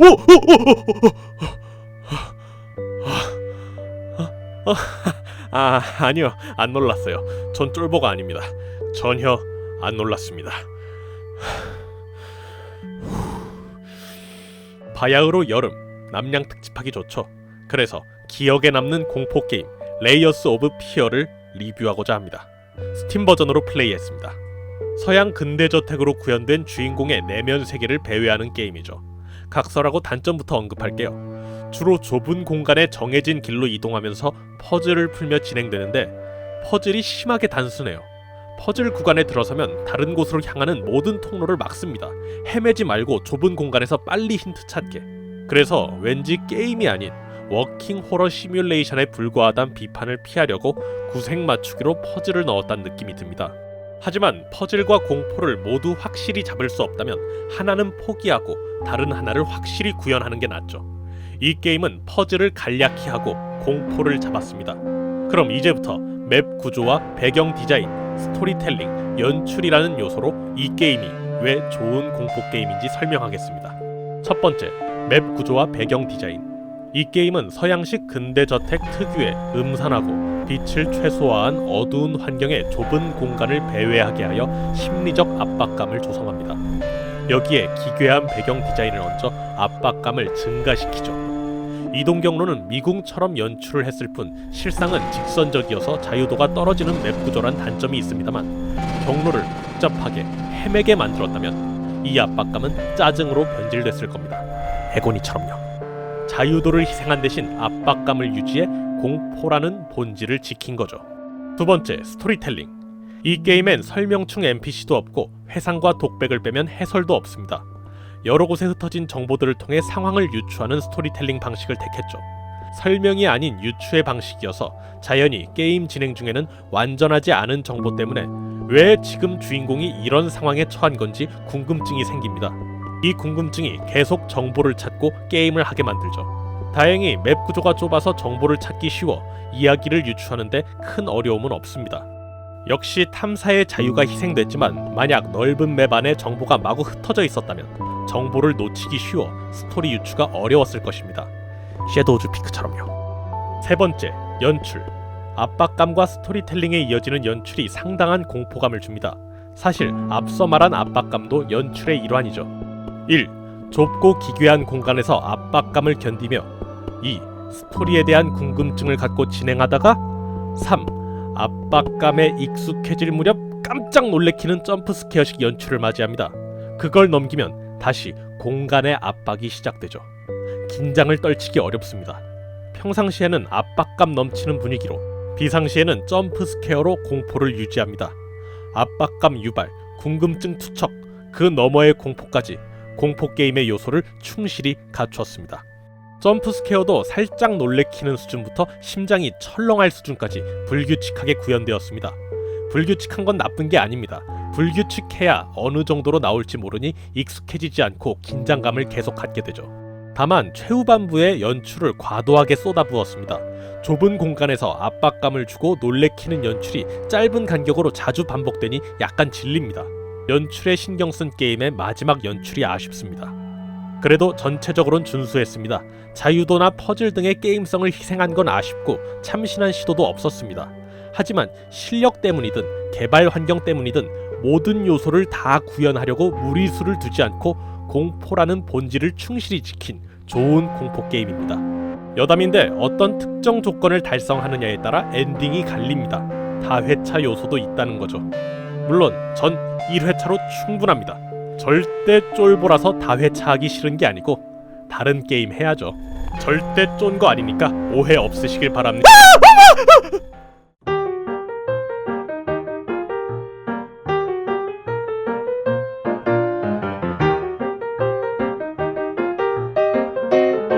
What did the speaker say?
오! 아, 아, 아, 아니요. 안 놀랐어요. 전 쫄보가 아닙니다. 전혀 안 놀랐습니다. 바야흐로 여름 남양 특집하기 좋죠. 그래서 기억에 남는 공포 게임 레이어스 오브 피어를 리뷰하고자 합니다. 스팀 버전으로 플레이했습니다. 서양 근대 저택으로 구현된 주인공의 내면 세계를 배회하는 게임이죠. 각설하고 단점부터 언급할게요. 주로 좁은 공간에 정해진 길로 이동하면서 퍼즐을 풀며 진행되는데 퍼즐이 심하게 단순해요. 퍼즐 구간에 들어서면 다른 곳으로 향하는 모든 통로를 막습니다. 헤매지 말고 좁은 공간에서 빨리 힌트 찾게. 그래서 왠지 게임이 아닌 워킹 호러 시뮬레이션에 불과하단 비판을 피하려고 구색 맞추기로 퍼즐을 넣었다는 느낌이 듭니다. 하지만 퍼즐과 공포를 모두 확실히 잡을 수 없다면 하나는 포기하고 다른 하나를 확실히 구현하는 게 낫죠. 이 게임은 퍼즐을 간략히 하고 공포를 잡았습니다. 그럼 이제부터 맵 구조와 배경 디자인, 스토리텔링, 연출이라는 요소로 이 게임이 왜 좋은 공포 게임인지 설명하겠습니다. 첫 번째, 맵 구조와 배경 디자인. 이 게임은 서양식 근대 저택 특유의 음산하고 빛을 최소화한 어두운 환경의 좁은 공간을 배회하게 하여 심리적 압박감을 조성합니다. 여기에 기괴한 배경 디자인을 얹어 압박감을 증가시키죠. 이동 경로는 미궁처럼 연출을 했을 뿐 실상은 직선적이어서 자유도가 떨어지는 맵 구조란 단점이 있습니다만 경로를 복잡하게 헤매게 만들었다면 이 압박감은 짜증으로 변질됐을 겁니다. 에고니처럼요. 자유도를 희생한 대신 압박감을 유지해 공포라는 본질을 지킨 거죠. 두 번째, 스토리텔링. 이 게임엔 설명충 NPC도 없고 회상과 독백을 빼면 해설도 없습니다. 여러 곳에 흩어진 정보들을 통해 상황을 유추하는 스토리텔링 방식을 택했죠. 설명이 아닌 유추의 방식이어서 자연히 게임 진행 중에는 완전하지 않은 정보 때문에 왜 지금 주인공이 이런 상황에 처한 건지 궁금증이 생깁니다. 이 궁금증이 계속 정보를 찾고 게임을 하게 만들죠. 다행히 맵 구조가 좁아서 정보를 찾기 쉬워 이야기를 유추하는데 큰 어려움은 없습니다. 역시 탐사의 자유가 희생됐지만 만약 넓은 맵 안에 정보가 마구 흩어져 있었다면 정보를 놓치기 쉬워 스토리 유추가 어려웠을 것입니다. 섀도우즈 피크처럼요. 세 번째, 연출. 압박감과 스토리텔링에 이어지는 연출이 상당한 공포감을 줍니다. 사실 앞서 말한 압박감도 연출의 일환이죠. 1. 좁고 기괴한 공간에서 압박감을 견디며 2. 스토리에 대한 궁금증을 갖고 진행하다가 3. 압박감에 익숙해질 무렵 깜짝 놀래키는 점프 스퀘어식 연출을 맞이합니다. 그걸 넘기면 다시 공간의 압박이 시작되죠. 긴장을 떨치기 어렵습니다. 평상시에는 압박감 넘치는 분위기로, 비상시에는 점프 스퀘어로 공포를 유지합니다. 압박감 유발, 궁금증 투척, 그 너머의 공포까지 공포 게임의 요소를 충실히 갖추었습니다. 점프 스퀘어도 살짝 놀래키는 수준부터 심장이 철렁할 수준까지 불규칙하게 구현되었습니다. 불규칙한 건 나쁜 게 아닙니다. 불규칙해야 어느 정도로 나올지 모르니 익숙해지지 않고 긴장감을 계속 갖게 되죠. 다만 최후반부에 연출을 과도하게 쏟아부었습니다. 좁은 공간에서 압박감을 주고 놀래키는 연출이 짧은 간격으로 자주 반복되니 약간 질립니다. 연출에 신경 쓴 게임의 마지막 연출이 아쉽습니다. 그래도 전체적으로는 준수했습니다. 자유도나 퍼즐 등의 게임성을 희생한 건 아쉽고 참신한 시도도 없었습니다. 하지만 실력 때문이든 개발 환경 때문이든 모든 요소를 다 구현하려고 무리수를 두지 않고 공포라는 본질을 충실히 지킨 좋은 공포 게임입니다. 여담인데 어떤 특정 조건을 달성하느냐에 따라 엔딩이 갈립니다. 다회차 요소도 있다는 거죠. 물론 전 1회차로 충분합니다. 절대 쫄보라서 다회차 하기 싫은 게 아니고 다른 게임 해야죠. 절대 쫀 거 아니니까 오해 없으시길 바랍니다.